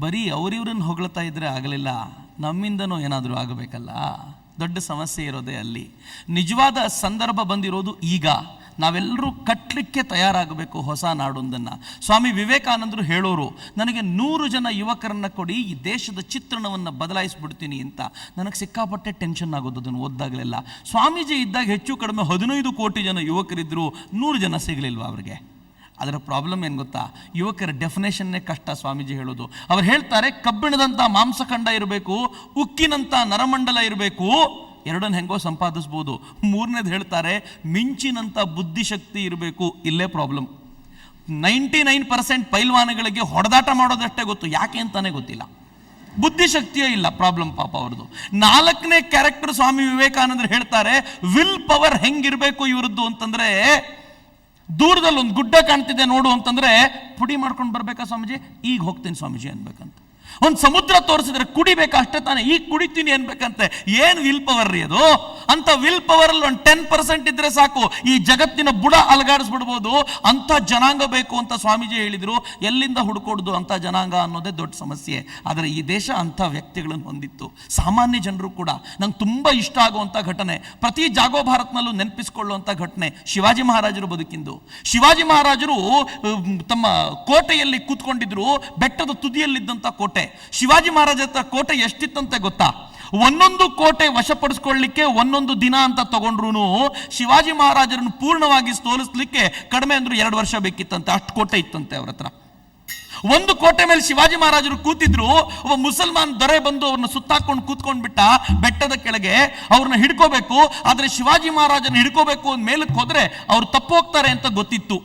ಬರೀ ಅವರಿವ್ರನ್ನ ಹೊಗಳ್ತಾ ಇದ್ದರೆ ಆಗಲಿಲ್ಲ, ನಮ್ಮಿಂದನೂ ಏನಾದರೂ ಆಗಬೇಕಲ್ಲ? ದೊಡ್ಡ ಸಮಸ್ಯೆ ಇರೋದೇ ಅಲ್ಲಿ. ನಿಜವಾದ ಸಂದರ್ಭ ಬಂದಿರೋದು ಈಗ. ನಾವೆಲ್ಲರೂ ಕಟ್ಟಲಿಕ್ಕೆ ತಯಾರಾಗಬೇಕು ಹೊಸ ನಾಡೊಂದನ್ನು. ಸ್ವಾಮಿ ವಿವೇಕಾನಂದರು ಹೇಳೋರು, ನನಗೆ ನೂರು ಜನ ಯುವಕರನ್ನು ಕೊಡಿ, ಈ ದೇಶದ ಚಿತ್ರಣವನ್ನು ಬದಲಾಯಿಸ್ಬಿಡ್ತೀನಿ ಅಂತ. ನನಗೆ ಸಿಕ್ಕಾಪಟ್ಟೆ ಟೆನ್ಷನ್ ಆಗೋದು ಅದನ್ನು ಓದ್ದಾಗಲೆಲ್ಲ. ಸ್ವಾಮೀಜಿ ಇದ್ದಾಗ ಹೆಚ್ಚು ಕಡಿಮೆ ಹದಿನೈದು ಕೋಟಿ ಜನ ಯುವಕರಿದ್ದರು ನೂರು ಜನ ಸಿಗಲಿಲ್ವ ಅವ್ರಿಗೆ? ಅದರ ಪ್ರಾಬ್ಲಮ್ ಏನು ಗೊತ್ತಾ? ಯುವಕರ ಡೆಫಿನೇಷನ್ನೇ ಕಷ್ಟ ಸ್ವಾಮೀಜಿ ಹೇಳೋದು. ಅವ್ರು ಹೇಳ್ತಾರೆ ಕಬ್ಬಿಣದಂಥ ಮಾಂಸಖಂಡ ಇರಬೇಕು ಉಕ್ಕಿನಂಥ ನರಮಂಡಲ ಇರಬೇಕು, ಎರಡನ್ನು ಹೆಂಗೋ ಸಂಪಾದಿಸ್ಬೋದು. ಮೂರನೇದು ಹೇಳ್ತಾರೆ ಮಿಂಚಿನಂಥ ಬುದ್ಧಿಶಕ್ತಿ ಇರಬೇಕು, ಇಲ್ಲೇ ಪ್ರಾಬ್ಲಮ್ ನೈಂಟಿ ನೈನ್ ಪರ್ಸೆಂಟ್ ಪೈಲ್ವಾನಗಳಿಗೆ ಹೊಡೆದಾಟ ಮಾಡೋದಷ್ಟೇ ಗೊತ್ತು. ಯಾಕೆ ಅಂತಾನೆ ಗೊತ್ತಿಲ್ಲ. ಬುದ್ಧಿಶಕ್ತಿಯೇ ಇಲ್ಲ ಪ್ರಾಬ್ಲಮ್ ಪಾಪ ಅವ್ರದ್ದು. ನಾಲ್ಕನೇ ಕ್ಯಾರೆಕ್ಟರ್ ಸ್ವಾಮಿ ವಿವೇಕಾನಂದರು ಹೇಳ್ತಾರೆ ವಿಲ್ ಪವರ್ ಹೆಂಗಿರಬೇಕು ಇವ್ರದ್ದು? ಅಂತಂದ್ರೆ ದೂರದಲ್ಲಿ ಒಂದು ಗುಡ್ಡ ಕಾಣ್ತಿದೆ ನೋಡು ಅಂತಂದ್ರೆ ಪುಡಿ ಮಾಡ್ಕೊಂಡು ಬರ್ಬೇಕಾ ಸ್ವಾಮೀಜಿ? ಈಗ ಹೋಗ್ತೀನಿ ಸ್ವಾಮೀಜಿ ಅನ್ಬೇಕಂತ. ಒಂದು ಸಮುದ್ರ ತೋರಿಸಿದ್ರೆ ಕುಡಿಬೇಕು ಅಷ್ಟೇ ತಾನೆ. ಈಗ ಕುಡಿತೀನಿ ಅನ್ಬೇಕಂತೆ. ಏನು ವಿಲ್ ಪವರ್ ರೀ ಅದು? ಅಂತ ವಿಲ್ ಪವರ್ ಅಲ್ಲಿ ಒಂದು ಟೆನ್ ಪರ್ಸೆಂಟ್ ಇದ್ರೆ ಸಾಕು. ಈ ಜಗತ್ತಿನ ಬುಡ ಅಲಗಾಡಿಸ್ಬಿಡ್ಬೋದು. ಅಂತ ಜನಾಂಗ ಬೇಕು ಅಂತ ಸ್ವಾಮೀಜಿ ಹೇಳಿದ್ರು. ಎಲ್ಲಿಂದ ಹುಡುಕೋಡುದು ಅಂತ ಜನಾಂಗ ಅನ್ನೋದೇ ದೊಡ್ಡ ಸಮಸ್ಯೆ. ಆದರೆ ಈ ದೇಶ ಅಂಥ ವ್ಯಕ್ತಿಗಳನ್ನು ಹೊಂದಿತ್ತು. ಸಾಮಾನ್ಯ ಜನರು ಕೂಡ. ನಂಗೆ ತುಂಬ ಇಷ್ಟ ಆಗುವಂಥ ಘಟನೆ. ಪ್ರತಿ ಜಾಗೋ ಭಾರತ್ನಲ್ಲೂ ನೆನಪಿಸ್ಕೊಳ್ಳುವಂಥ ಘಟನೆ ಶಿವಾಜಿ ಮಹಾರಾಜರು ಬದುಕಿಂದು. ಶಿವಾಜಿ ಮಹಾರಾಜರು ತಮ್ಮ ಕೋಟೆಯಲ್ಲಿ ಕೂತ್ಕೊಂಡಿದ್ರು. ಬೆಟ್ಟದ ತುದಿಯಲ್ಲಿದ್ದಂಥ ಕೋಟೆ. ಶಿವಾಜಿ ಮಹಾರಾಜ ಹತ್ರ ಕೋಟೆ ಎಷ್ಟಿತ್ತಂತೆ ಗೊತ್ತಾ? ಒಂದೊಂದು ಕೋಟೆ ವಶಪಡಿಸ್ಕೊಳ್ಳಿಕ್ಕೆ ಒಂದೊಂದು ದಿನ ಅಂತ ತಗೊಂಡ್ರು ಶಿವಾಜಿ ಮಹಾರಾಜರನ್ನು ಪೂರ್ಣವಾಗಿ ಸೋಲಿಸ್ಲಿಕ್ಕೆ ಕಡಿಮೆ ಅಂದ್ರೆ ಎರಡು ವರ್ಷ ಬೇಕಿತ್ತಂತೆ, ಅಷ್ಟು ಕೋಟೆ ಇತ್ತಂತೆ ಅವ್ರ ಹತ್ರ. ಒಂದು ಕೋಟೆ ಮೇಲೆ ಶಿವಾಜಿ ಮಹಾರಾಜರು ಕೂತಿದ್ರು, ಒಬ್ಬ ಮುಸಲ್ಮಾನ್ ದೊರೆ ಬಂದು ಅವ್ರನ್ನ ಸುತ್ತಾಕೊಂಡು ಕೂತ್ಕೊಂಡ್ ಬಿಟ್ಟ ಬೆಟ್ಟದ ಕೆಳಗೆ ಅವ್ರನ್ನ ಹಿಡ್ಕೋಬೇಕು, ಆದ್ರೆ ಶಿವಾಜಿ ಮಹಾರಾಜನ ಹಿಡ್ಕೋಬೇಕು ಅಂದ್ ಮೇಲಕ್ಕೆ ಹೋದ್ರೆ ಅವ್ರು ತಪ್ಪೋಗ್ತಾರೆ ಅಂತ ಗೊತ್ತಿತ್ತು.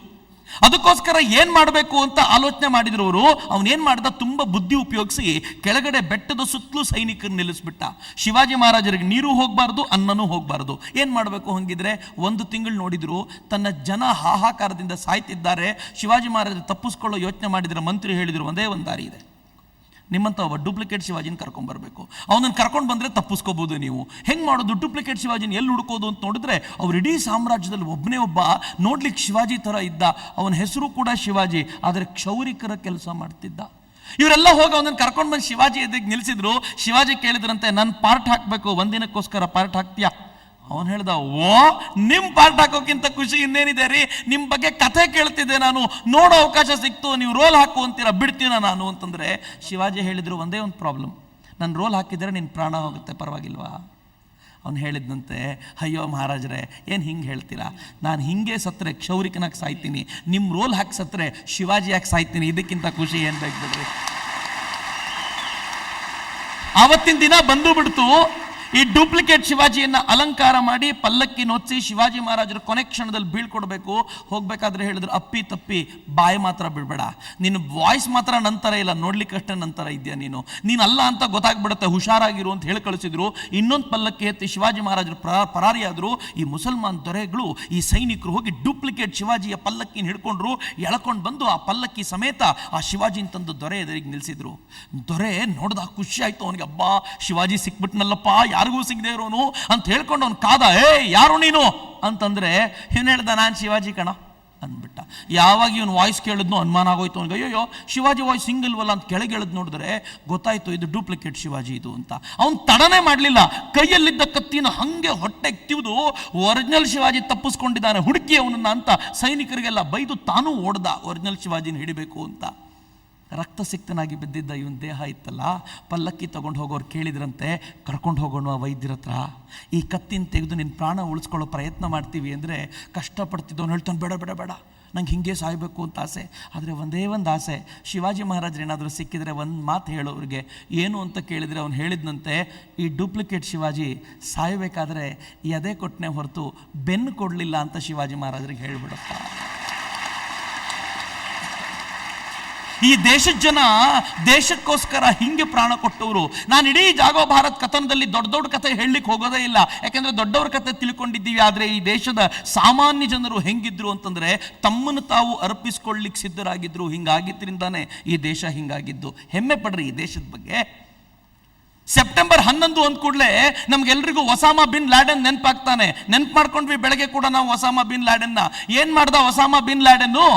ಅದಕ್ಕೋಸ್ಕರ ಏನ್ ಮಾಡಬೇಕು ಅಂತ ಆಲೋಚನೆ ಮಾಡಿದ್ರು ಅವರು ಅವನೇನ್ ಮಾಡ್ದ, ತುಂಬಾ ಬುದ್ಧಿ ಉಪಯೋಗಿಸಿ ಕೆಳಗಡೆ ಬೆಟ್ಟದ ಸುತ್ತಲೂ ಸೈನಿಕರು ನಿಲ್ಲಿಸ್ಬಿಟ್ಟ. ಶಿವಾಜಿ ಮಹಾರಾಜರಿಗೆ ನೀರು ಹೋಗಬಾರ್ದು, ಅನ್ನನೂ ಹೋಗಬಾರ್ದು. ಏನ್ ಮಾಡಬೇಕು ಹಂಗಿದ್ರೆ, ಒಂದು ತಿಂಗಳು ನೋಡಿದ್ರು, ತನ್ನ ಜನ ಹಾಹಾಕಾರದಿಂದ ಸಾಯ್ತಿದ್ದಾರೆ. ಶಿವಾಜಿ ಮಹಾರಾಜರು ತಪ್ಪಿಸ್ಕೊಳ್ಳೋ ಯೋಚನೆ ಮಾಡಿದ್ರೆ ಮಂತ್ರಿ ಹೇಳಿದ್ರು, ಒಂದೇ ಒಂದು ದಾರಿ ಇದೆ. ನಿಮ್ಮಂತ ಒಬ್ಬ ಡೂಪ್ಲಿಕೇಟ್ ಶಿವಾಜಿನ ಕರ್ಕೊಂಡ್ ಬರಬೇಕು. ಅವನನ್ನು ಕರ್ಕೊಂಡು ಬಂದರೆ ತಪ್ಪಿಸ್ಕೋಬೋದು ನೀವು. ಹೆಂಗೆ ಮಾಡೋದು? ಡೂಪ್ಲಿಕೇಟ್ ಶಿವಾಜಿನ ಎಲ್ಲಿ ಹುಡುಕೋದು ಅಂತ ನೋಡಿದ್ರೆ, ಅವ್ರು ಇಡೀ ಸಾಮ್ರಾಜ್ಯದಲ್ಲಿ ಒಬ್ಬನೇ ಒಬ್ಬ ನೋಡ್ಲಿಕ್ಕೆ ಶಿವಾಜಿ ಥರ ಇದ್ದ. ಅವನ ಹೆಸರು ಕೂಡ ಶಿವಾಜಿ, ಆದರೆ ಕ್ಷೌರಿಕರ ಕೆಲಸ ಮಾಡ್ತಿದ್ದ. ಇವರೆಲ್ಲ ಹೋಗಿ ಅವನನ್ನು ಕರ್ಕೊಂಡು ಬಂದು ಶಿವಾಜಿ ಎದುರಿಗೆ ನಿಲ್ಲಿಸಿದ್ರು ಶಿವಾಜಿ ಕೇಳಿದ್ರಂತೆ ನನ್ನ ಪಾರ್ಟ್ ಹಾಕಬೇಕು, ಒಂದಿನಕ್ಕೋಸ್ಕರ ಪಾರ್ಟ್ ಹಾಕ್ತೀಯಾ? ಅವನು ಹೇಳ್ದ, ಓ, ನಿಮ್ ಪಾರ್ಟ್ ಹಾಕೋಕ್ಕಿಂತ ಖುಷಿ ಇನ್ನೇನಿದೆ ರೀ? ನಿಮ್ಮ ಬಗ್ಗೆ ಕಥೆ ಕೇಳ್ತಿದ್ದೆ ನಾನು. ನೋಡೋ ಅವಕಾಶ ಸಿಕ್ತು, ನೀವು ರೋಲ್ ಹಾಕು ಅಂತೀರಾ, ಬಿಡ್ತೀನ ನಾನು ಅಂತಂದ್ರೆ ಶಿವಾಜಿ ಹೇಳಿದ್ರು ಒಂದೇ ಒಂದು ಪ್ರಾಬ್ಲಮ್ ನಾನು ರೋಲ್ ಹಾಕಿದರೆ ನಿನ್ನ ಪ್ರಾಣ ಹೋಗುತ್ತೆ, ಪರವಾಗಿಲ್ವಾ? ಅವನು ಹೇಳಿದ್ನಂತೆ, ಅಯ್ಯೋ ಮಹಾರಾಜರೇ, ಏನು ಹಿಂಗೆ ಹೇಳ್ತೀರಾ? ನಾನು ಹಿಂಗೆ ಸತ್ತರೆ ಕ್ಷೌರಿಕನಾಗಿ ಸಾಯ್ತೀನಿ. ನಿಮ್ಮ ರೋಲ್ ಹಾಕಿ ಸತ್ತರೆ ಶಿವಾಜಿ ಹಾಕಿ ಸಾಯ್ತೀನಿ. ಇದಕ್ಕಿಂತ ಖುಷಿ ಏನು ಬೇಕು ಬಿಡ್ರಿ? ಆವತ್ತಿನ ದಿನ ಬಂದು ಬಿಡ್ತು. ಈ ಡೂಪ್ಲಿಕೇಟ್ ಶಿವಾಜಿಯನ್ನ ಅಲಂಕಾರ ಮಾಡಿ ಪಲ್ಲಕ್ಕಿ ನೊಚ್ಚಿ ಶಿವಾಜಿ ಮಹಾರಾಜರ ಕೊನೆ ಕ್ಷಣದಲ್ಲಿ ಬೀಳ್ಕೊಡ್ಬೇಕು. ಹೋಗ್ಬೇಕಾದ್ರೆ ಹೇಳಿದ್ರು, ಅಪ್ಪಿ ತಪ್ಪಿ, ಬಾಯಿ ಮಾತ್ರ ಬಿಡ್ಬೇಡ. ನಿನ್ನ ವಾಯ್ಸ್ ಮಾತ್ರ ನಂತರ ಇಲ್ಲ ನೋಡ್ಲಿಕ್ಕಷ್ಟೇ ನಂತರ ಇದೆಯಾ ನೀನು? ನೀನು ಅಲ್ಲ ಅಂತ ಗೊತ್ತಾಗ್ಬಿಡುತ್ತೆ, ಹುಷಾರಾಗಿರು ಅಂತ ಹೇಳಿ ಕಳಿಸಿದ್ರು. ಇನ್ನೊಂದು ಪಲ್ಲಕ್ಕಿ ಎತ್ತಿ ಶಿವಾಜಿ ಮಹಾರಾಜರು ಪರಾರಿ ಪರಾರಿಯಾದ್ರು. ಈ ಮುಸಲ್ಮಾನ್ ದೊರೆಗಳು, ಈ ಸೈನಿಕರು ಹೋಗಿ ಡೂಪ್ಲಿಕೇಟ್ ಶಿವಾಜಿಯ ಪಲ್ಲಕ್ಕಿನ ಹಿಡ್ಕೊಂಡ್ರು, ಎಳ್ಕೊಂಡು ಬಂದು ಆ ಪಲ್ಲಕ್ಕಿ ಸಮೇತ ಆ ಶಿವಾಜಿನ ತಂದು ದೊರೆ ಎದುರಿಗೆ ನಿಲ್ಲಿಸಿದ್ರು ದೊರೆ ನೋಡ್ದ ಖುಷಿ ಆಯ್ತು ಅವನಿಗೆ, ಅಬ್ಬಾ, ಶಿವಾಜಿ ಸಿಕ್ಬಿಟ್ನಲ್ಲಪ್ಪ ಯಾರಿಗೂ ಸಿಗದೆ ಇರೋನು ಅಂತ ಹೇಳ್ಕೊಂಡು ಅವ್ನು ಕಾದ ಏ ಯಾರು ನೀನು? ಅಂತಂದ್ರೆ, ಇವನು ಹೇಳ್ದ ನಾನು ಶಿವಾಜಿ ಕಣ, ಅಂದ್ಬಿಟ್ಟ. ಯಾವಾಗ ಇವನು ವಾಯ್ಸ್ ಕೇಳಿದ್ನು ಅನುಮಾನ ಆಗೋಯ್ತು ಅವ್ನಿಗೆ ಅಯ್ಯೋ ಶಿವಾಜಿ ವಾಯ್ಸ್ ಸಿಂಗಲ್ವಲ್ಲ ಅಂತ ಕೆಳಗೆ ಹೇಳಿದ್ ನೋಡಿದ್ರೆ, ಗೊತ್ತಾಯ್ತು, ಇದು ಡೂಪ್ಲಿಕೇಟ್ ಶಿವಾಜಿ ಇದು ಅಂತ. ಅವನು ತಡನೆ ಮಾಡಲಿಲ್ಲ. ಕೈಯಲ್ಲಿದ್ದ ಕತ್ತಿನ ಹಂಗೆ ಹೊಟ್ಟೆ ತಿವಿದು ಒರಿಜಿನಲ್ ಶಿವಾಜಿ ತಪ್ಪಿಸ್ಕೊಂಡಿದ್ದಾನೆ, ಹುಡುಕಿ ಅವನನ್ನ ಅಂತ ಸೈನಿಕರಿಗೆಲ್ಲ ಬೈದು ತಾನೂ ಓಡ್ದ ಒರಿಜಿನಲ್ ಶಿವಾಜಿನ ಹಿಡಿಬೇಕು ಅಂತ. ರಕ್ತಸಿಕ್ತನಾಗಿ ಬಿದ್ದಿದ್ದ ಇವನ್ ದೇಹ ಇತ್ತಲ್ಲ? ಪಲ್ಲಕ್ಕಿ ತೊಗೊಂಡು ಹೋಗೋರು ಕೇಳಿದ್ರಂತೆ, ಕರ್ಕೊಂಡು ಹೋಗೋಣ ವೈದ್ಯರ ಹತ್ರ. ಈ ಕತ್ತಿನ ತೆಗೆದು ನಿನ್ನ ಪ್ರಾಣ ಉಳಿಸ್ಕೊಳ್ಳೋ ಪ್ರಯತ್ನ ಮಾಡ್ತೀವಿ ಅಂದರೆ ಕಷ್ಟಪಡ್ತಿದ್ದವನು ಹೇಳ್ತಾನೆ, ಬೇಡ ಬೇಡ ಬೇಡ. ನಂಗೆ ಹಿಂಗೆ ಸಾಯಬೇಕು ಅಂತ ಆಸೆ. ಆದರೆ ಒಂದೇ ಒಂದು ಆಸೆ. ಶಿವಾಜಿ ಮಹಾರಾಜರು ಏನಾದರೂ ಸಿಕ್ಕಿದರೆ ಒಂದು ಮಾತು ಹೇಳೋರಿಗೆ ಏನು ಅಂತ ಕೇಳಿದರೆ ಅವನು ಹೇಳಿದ್ನಂತೆ, ಈ ಡೂಪ್ಲಿಕೇಟ್ ಶಿವಾಜಿ ಸಾಯಬೇಕಾದ್ರೆ ಎದೆ ಕೊಟ್ಟನೆ ಹೊರತು ಬೆನ್ನು ಕೊಡಲಿಲ್ಲ ಅಂತ ಶಿವಾಜಿ ಮಹಾರಾಜರಿಗೆ ಹೇಳ್ಬಿಡಪ್ಪ. ಈ ದೇಶದ ಜನ ದೇಶಕ್ಕೋಸ್ಕರ ಹಿಂಗೆ ಪ್ರಾಣ ಕೊಟ್ಟವರು. ನಾನು ಇಡೀ ಜಾಗೋ ಭಾರತ್ ಕಥನದಲ್ಲಿ ದೊಡ್ಡ ದೊಡ್ಡ ಕಥೆ ಹೇಳಲಿಕ್ಕೆ ಹೋಗೋದೇ ಇಲ್ಲ. ಯಾಕೆಂದ್ರೆ ದೊಡ್ಡವ್ರ ಕಥೆ ತಿಳ್ಕೊಂಡಿದ್ದೀವಿ, ಆದರೆ ಈ ದೇಶದ ಸಾಮಾನ್ಯ ಜನರು ಹೆಂಗಿದ್ರು ಅಂತಂದರೆ ತಮ್ಮನ್ನು ತಾವು ಅರ್ಪಿಸ್ಕೊಳ್ಳಿಕ್ಕೆ ಸಿದ್ಧರಾಗಿದ್ರು ಹಿಂಗಾಗಿದ್ದರಿಂದಾನೇ ಈ ದೇಶ ಹಿಂಗಾಗಿದ್ದು. ಹೆಮ್ಮೆ ಪಡ್ರಿ ಈ ದೇಶದ ಬಗ್ಗೆ. ಸೆಪ್ಟೆಂಬರ್ ಹನ್ನೊಂದು ಅಂದ ಕೂಡಲೇ ನಮ್ಗೆಲ್ರಿಗೂ ಒಸಾಮಾ ಬಿನ್ ಲ್ಯಾಡನ್ ನೆನಪಾಗ್ತಾನೆ. ನೆನ್ಪು ಮಾಡ್ಕೊಂಡ್ವಿ, ಬೆಳಗ್ಗೆ ಕೂಡ ನಾವು ಒಸಾಮ ಬಿನ್ ಲ್ಯಾಡನ್ನ. ಏನು ಮಾಡ್ದ ಒಸಾಮ ಬಿನ್ ಲ್ಯಾಡನ್ನು?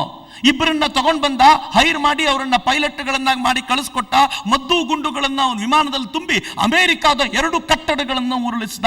ಇಬ್ಬರನ್ನ ತಗೊಂಡ್ ಬಂದ, ಹೈರ್ ಮಾಡಿ ಅವರನ್ನ ಪೈಲಟ್ಗಳನ್ನಾಗಿ ಮಾಡಿ ಕಳಿಸ್ಕೊಟ್ಟ, ಮದ್ದು ಗುಂಡುಗಳನ್ನ ಅವನು ವಿಮಾನದಲ್ಲಿ ತುಂಬಿ ಅಮೆರಿಕಾದ ಎರಡು ಕಟ್ಟಡಗಳನ್ನು ಉರುಳಿಸಿದ.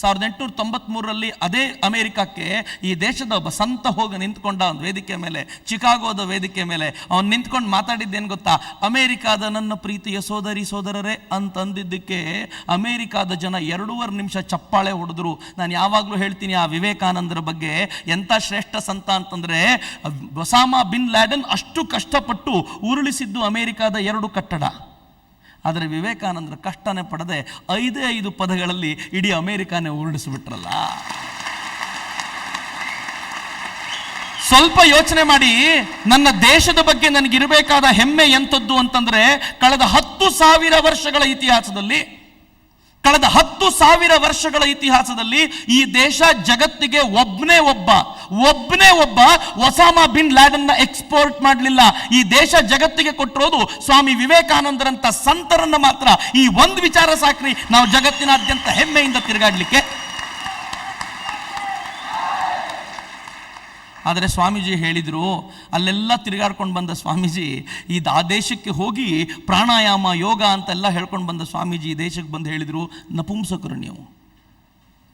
ಸಾವಿರದ ಎಂಟುನೂರ ತೊಂಬತ್ಮೂರರಲ್ಲಿ ಅದೇ ಅಮೆರಿಕಕ್ಕೆ ಈ ದೇಶದ ಒಬ್ಬ ಸಂತ ಹೋಗಿ ನಿಂತ್ಕೊಂಡ ಒಂದು ವೇದಿಕೆ ಮೇಲೆ, ಚಿಕಾಗೋದ ವೇದಿಕೆ ಮೇಲೆ. ಅವನು ನಿಂತ್ಕೊಂಡು ಮಾತಾಡಿದ್ದೇನು ಗೊತ್ತಾ? ಅಮೇರಿಕಾದ ನನ್ನ ಪ್ರೀತಿಯ ಸೋದರಿ ಸೋದರರೇ ಅಂತಂದಿದ್ದಕ್ಕೆ ಅಮೇರಿಕಾದ ಜನ ಎರಡೂವರೆ ನಿಮಿಷ ಚಪ್ಪಾಳೆ ಹೊಡೆದ್ರು. ನಾನು ಯಾವಾಗಲೂ ಹೇಳ್ತೀನಿ ಆ ವಿವೇಕಾನಂದರ ಬಗ್ಗೆ. ಎಂಥ ಶ್ರೇಷ್ಠ ಸಂತ ಅಂತಂದ್ರೆ, ಒಸಾಮಾ ಬಿನ್ ಲ್ಯಾಡನ್ ಅಷ್ಟು ಕಷ್ಟಪಟ್ಟು ಉರುಳಿಸಿದ್ದು ಅಮೇರಿಕಾದ ಎರಡು ಕಟ್ಟಡ. ಆದರೆ ವಿವೇಕಾನಂದರ ಕಷ್ಟನೇ ಪಡದೆ ಐದೇ ಐದು ಪದಗಳಲ್ಲಿ ಇಡೀ ಅಮೇರಿಕಾನೇ ಉರುಳಿಸಿಬಿಟ್ರಲ್ಲ. ಸ್ವಲ್ಪ ಯೋಚನೆ ಮಾಡಿ, ನನ್ನ ದೇಶದ ಬಗ್ಗೆ ನನಗಿರಬೇಕಾದ ಹೆಮ್ಮೆ ಎಂಥದ್ದು ಅಂತಂದ್ರೆ, ಕಳೆದ ಹತ್ತು ಸಾವಿರ ವರ್ಷಗಳ ಇತಿಹಾಸದಲ್ಲಿ ಕಳೆದ ಹತ್ತು ಸಾವಿರ ವರ್ಷಗಳ ಇತಿಹಾಸದಲ್ಲಿ ಈ ದೇಶ ಜಗತ್ತಿಗೆ ಒಬ್ಬನೇ ಒಬ್ಬ ಒಬ್ಬನೇ ಒಬ್ಬ ಒಸಾಮಾ ಬಿನ್ನ ಎಕ್ಸ್ಪೋರ್ಟ್ ಮಾಡಲಿಲ್ಲ. ಈ ದೇಶ ಜಗತ್ತಿಗೆ ಕೊಟ್ಟಿರೋದು ಸ್ವಾಮಿ ವಿವೇಕಾನಂದರಂತ ಸಂತರನ್ನ ಮಾತ್ರ. ಈ ಒಂದು ವಿಚಾರ ಸಾಕ್ರಿ, ನಾವು ಜಗತ್ತಿನಾದ್ಯಂತ ಹೆಮ್ಮೆಯಿಂದ ತಿರುಗಾಡ್ಲಿಕ್ಕೆ ಆದರೆ ಸ್ವಾಮೀಜಿ ಹೇಳಿದರು, ಅಲ್ಲೆಲ್ಲ ತಿರುಗಾಡ್ಕೊಂಡು ಬಂದ ಸ್ವಾಮೀಜಿ, ಈ ಆ ದೇಶಕ್ಕೆ ಹೋಗಿ ಪ್ರಾಣಾಯಾಮ, ಯೋಗ ಅಂತೆಲ್ಲ ಹೇಳ್ಕೊಂಡು ಬಂದ ಸ್ವಾಮೀಜಿ ಈ ದೇಶಕ್ಕೆ ಬಂದು ಹೇಳಿದರು, ನಪುಂಸಕರು ನೀವು,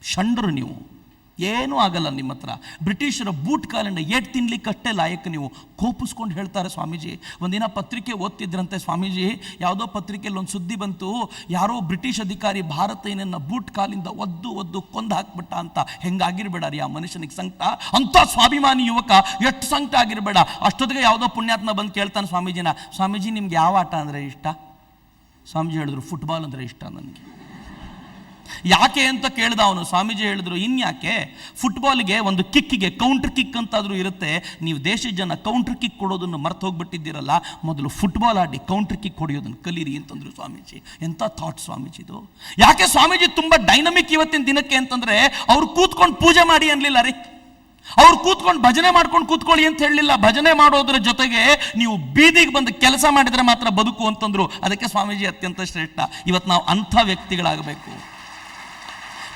ಷಂಡರು ನೀವು. ಏನೂ ಆಗಲ್ಲ ನಿಮ್ಮ ಹತ್ರ. ಬ್ರಿಟಿಷರ ಬೂಟ್ ಕಾಲಿಂದ ಏಟ್ ತಿನ್ಲಿಕ್ಕಷ್ಟೇ ಲಾಯಕ್ ನೀವು. ಕೋಪಿಸ್ಕೊಂಡು ಹೇಳ್ತಾರೆ ಸ್ವಾಮೀಜಿ. ಒಂದಿನ ಪತ್ರಿಕೆ ಓದ್ತಿದ್ರಂತೆ ಸ್ವಾಮೀಜಿ. ಯಾವುದೋ ಪತ್ರಿಕೆಯಲ್ಲಿ ಒಂದು ಸುದ್ದಿ ಬಂತು. ಯಾರೋ ಬ್ರಿಟಿಷ್ ಅಧಿಕಾರಿ ಭಾರತ ಏನನ್ನ ಬೂಟ್ ಕಾಲಿಂದ ಒದ್ದು ಒದ್ದು ಕೊಂದು ಹಾಕ್ಬಿಟ್ಟ ಅಂತ. ಹೆಂಗಾಗಿರ್ಬೇಡ ರೀ ಆ ಮನುಷ್ಯನಿಗೆ ಸಂಕಟ. ಅಂತ ಸ್ವಾಭಿಮಾನಿ ಯುವಕ ಎಷ್ಟು ಸಂಕಟ ಆಗಿರ್ಬೇಡ. ಅಷ್ಟೊತ್ತಿಗೆ ಯಾವುದೋ ಪುಣ್ಯಾತ್ಮ ಬಂದು ಕೇಳ್ತಾನೆ ಸ್ವಾಮೀಜಿನ. ಸ್ವಾಮೀಜಿ, ನಿಮ್ಗೆ ಯಾವ ಆಟ ಅಂದರೆ ಇಷ್ಟ? ಸ್ವಾಮೀಜಿ ಹೇಳಿದ್ರು, ಫುಟ್ಬಾಲ್ ಅಂದರೆ ಇಷ್ಟ ನನಗೆ. ಯಾಕೆ ಅಂತ ಕೇಳ್ದ ಅವನು, ಸ್ವಾಮೀಜಿ ಹೇಳಿದ್ರು, ಇನ್ಯಾಕೆ? ಫುಟ್ಬಾಲ್ಗೆ ಒಂದು ಕಿಕ್ಕಿಗೆ ಕೌಂಟರ್ ಕಿಕ್ ಅಂತಾದ್ರೂ ಇರುತ್ತೆ. ನೀವು ದೇಶದ ಜನ ಕೌಂಟರ್ ಕಿಕ್ ಕೊಡೋದನ್ನು ಮರ್ತು ಹೋಗ್ಬಿಟ್ಟಿದ್ದೀರಲ್ಲ, ಮೊದಲು ಫುಟ್ಬಾಲ್ ಆಡಿ ಕೌಂಟರ್ ಕಿಕ್ ಹೊಡೆಯೋದನ್ನು ಕಲೀರಿ ಅಂತಂದ್ರು ಸ್ವಾಮೀಜಿ. ಎಂಥ ಥಾಟ್ ಸ್ವಾಮೀಜಿದು ಯಾಕೆ ಸ್ವಾಮೀಜಿ ತುಂಬಾ ಡೈನಮಿಕ್ ಇವತ್ತಿನ ದಿನಕ್ಕೆ ಅಂತಂದ್ರೆ, ಅವ್ರು ಕೂತ್ಕೊಂಡು ಪೂಜೆ ಮಾಡಿ ಅನ್ಲಿಲ್ಲ ರೀ. ಅವ್ರು ಕೂತ್ಕೊಂಡು ಭಜನೆ ಮಾಡ್ಕೊಂಡು ಕೂತ್ಕೊಳ್ಳಿ ಅಂತ ಹೇಳಲಿಲ್ಲ. ಭಜನೆ ಮಾಡೋದ್ರ ಜೊತೆಗೆ ನೀವು ಬೀದಿಗೆ ಬಂದು ಕೆಲಸ ಮಾಡಿದ್ರೆ ಮಾತ್ರ ಬದುಕು ಅಂತಂದ್ರು. ಅದಕ್ಕೆ ಸ್ವಾಮೀಜಿ ಅತ್ಯಂತ ಶ್ರೇಷ್ಠ. ಇವತ್ತು ನಾವು ಅಂಥ ವ್ಯಕ್ತಿಗಳಾಗಬೇಕು.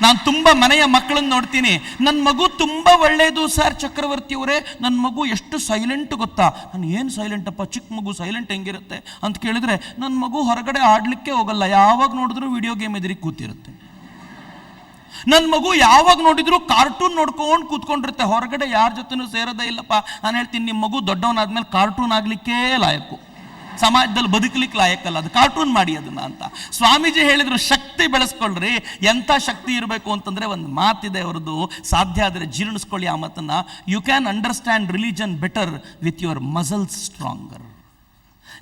ನಾನು ತುಂಬ ಮನೆಯ ಮಕ್ಕಳನ್ನು ನೋಡ್ತೀನಿ. ನನ್ನ ಮಗು ತುಂಬ ಒಳ್ಳೆಯದು ಸರ್ ಚಕ್ರವರ್ತಿ ಅವರೇ. ನನ್ನ ಮಗು ಎಷ್ಟು ಸೈಲೆಂಟ್ ಗೊತ್ತಾ? ನಾನು ಏನು ಸೈಲೆಂಟಪ್ಪ ಚಿಕ್ಕ ಮಗು ಸೈಲೆಂಟ್ ಹೆಂಗಿರುತ್ತೆ? ಅಂತ ಕೇಳಿದ್ರೆ ನನ್ನ ಮಗು ಹೊರಗಡೆ ಆಡಲಿಕ್ಕೆ ಹೋಗಲ್ಲ. ಯಾವಾಗ ನೋಡಿದ್ರು ವಿಡಿಯೋ ಗೇಮ್ ಎದುರಿ ಕೂತಿರುತ್ತೆ. ನನ್ನ ಮಗು ಯಾವಾಗ ನೋಡಿದ್ರು ಕಾರ್ಟೂನ್ ನೋಡ್ಕೊಂಡು ಕೂತ್ಕೊಂಡಿರುತ್ತೆ. ಹೊರಗಡೆ ಯಾರ ಜೊತೆನೂ ಸೇರೋದೇ ಇಲ್ಲಪ್ಪ. ನಾನು ಹೇಳ್ತೀನಿ ನಿಮ್ಮ ಮಗು ದೊಡ್ಡವನಾದ್ಮೇಲೆ ಕಾರ್ಟೂನ್ ಆಗ್ಲಿಕ್ಕೇ ಲಾಯಕ್ಕು ಸಮಾಜದಲ್ಲಿ ಬದುಕಲಿಕ್ಕೆ ಲಾಯಕ್ಕಲ್ಲ ಅದು ಕಾರ್ಟೂನ್ ಮಾಡಿ ಅದನ್ನ ಅಂತ. ಸ್ವಾಮೀಜಿ ಹೇಳಿದ್ರು, ಶಕ್ತಿ ಬೆಳೆಸ್ಕೊಳ್ರಿ, ಎಂಥ ಶಕ್ತಿ ಇರಬೇಕು ಅಂತಂದ್ರೆ ಒಂದು ಮಾತಿದೆ ಅವ್ರದ್ದು. ಸಾಧ್ಯ ಆದರೆ ಜೀರ್ಣಿಸ್ಕೊಳ್ಳಿ ಆ ಮಾತನ್ನ. You can understand religion better with your muscles stronger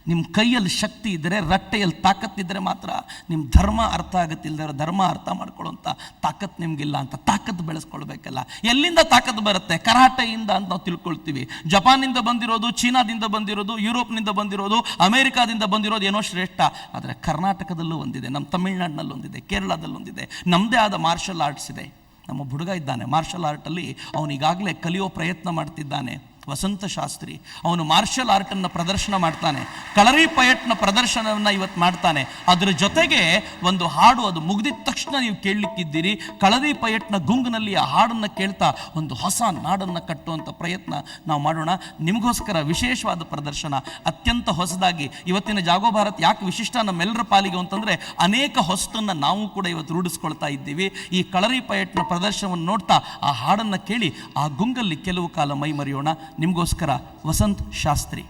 ನಿಮ್ಮ ಕೈಯಲ್ಲಿ ಶಕ್ತಿ ಇದ್ದರೆ ರಟ್ಟೆಯಲ್ಲಿ ತಾಕತ್ತಿದ್ದರೆ ಮಾತ್ರ ನಿಮ್ಮ ಧರ್ಮ ಅರ್ಥ ಆಗುತ್ತಿಲ್ಲದೆ ಧರ್ಮ ಅರ್ಥ ಮಾಡ್ಕೊಳ್ಳೋಂಥ ತಾಕತ್ತು ನಿಮಗಿಲ್ಲ ಅಂತ ತಾಕತ್ತು ಬೆಳೆಸ್ಕೊಳ್ಬೇಕಲ್ಲ. ಎಲ್ಲಿಂದ ತಾಕತ್ತು ಬರುತ್ತೆ? ಕರಾಟೆಯಿಂದ ಅಂತ ನಾವು ತಿಳ್ಕೊಳ್ತೀವಿ. ಜಪಾನಿಂದ ಬಂದಿರೋದು, ಚೀನಾದಿಂದ ಬಂದಿರೋದು, ಯುರೋಪ್ನಿಂದ ಬಂದಿರೋದು, ಅಮೇರಿಕಾದಿಂದ ಬಂದಿರೋದು ಏನೋ ಶ್ರೇಷ್ಠ. ಆದರೆ ಕರ್ನಾಟಕದಲ್ಲೂ ಒಂದಿದೆ ನಮ್ಮ ತಮಿಳ್ನಾಡಿನಲ್ಲೊಂದಿದೆ ಒಂದಿದೆ, ಕೇರಳದಲ್ಲಿ ಒಂದಿದೆ. ನಮ್ಮದೇ ಆದ ಮಾರ್ಷಲ್ ಆರ್ಟ್ಸ್ ಇದೆ. ನಮ್ಮ ಹುಡುಗ ಇದ್ದಾನೆ. ಮಾರ್ಷಲ್ ಆರ್ಟಲ್ಲಿ ಅವನು ಈಗಾಗಲೇ ಕಲಿಯೋ ಪ್ರಯತ್ನ ಮಾಡ್ತಿದ್ದಾನೆ. ವಸಂತ ಶಾಸ್ತ್ರಿ. ಅವನು ಮಾರ್ಷಲ್ ಆರ್ಟನ್ನು ಪ್ರದರ್ಶನ ಮಾಡ್ತಾನೆ. ಕಳರಿ ಪಯಟ್ನ ಪ್ರದರ್ಶನವನ್ನು ಇವತ್ತು ಮಾಡ್ತಾನೆ. ಅದರ ಜೊತೆಗೆ ಒಂದು ಹಾಡು ಅದು ಮುಗಿದಿದ ತಕ್ಷಣ ನೀವು ಕೇಳಲಿಕ್ಕಿದ್ದೀರಿ. ಕಳರಿ ಪಯಟ್ನ ಗುಂಗ್ನಲ್ಲಿ ಆ ಹಾಡನ್ನು ಕೇಳ್ತಾ ಒಂದು ಹೊಸ ನಾಡನ್ನು ಕಟ್ಟುವಂಥ ಪ್ರಯತ್ನ ನಾವು ಮಾಡೋಣ. ನಿಮಗೋಸ್ಕರ ವಿಶೇಷವಾದ ಪ್ರದರ್ಶನ. ಅತ್ಯಂತ ಹೊಸದಾಗಿ ಇವತ್ತಿನ ಜಾಗೋ ಭಾರತ್ ಯಾಕೆ ವಿಶಿಷ್ಟ ನಮ್ಮೆಲ್ಲರ ಪಾಲಿಗೆ ಅಂತಂದರೆ ಅನೇಕ ಹೊಸತನ್ನು ನಾವು ಕೂಡ ಇವತ್ತು ರೂಢಿಸ್ಕೊಳ್ತಾ ಇದ್ದೀವಿ. ಈ ಕಳರಿ ಪಯಟ್ನ ಪ್ರದರ್ಶನವನ್ನು ನೋಡ್ತಾ ಆ ಹಾಡನ್ನು ಕೇಳಿ ಆ ಗುಂಗಲ್ಲಿ ಕೆಲವು ಕಾಲ ಮೈ ಮರೆಯೋಣ ನಿಮಗೋಸ್ಕರ ವಸಂತ್ ಶಾಸ್ತ್ರಿ.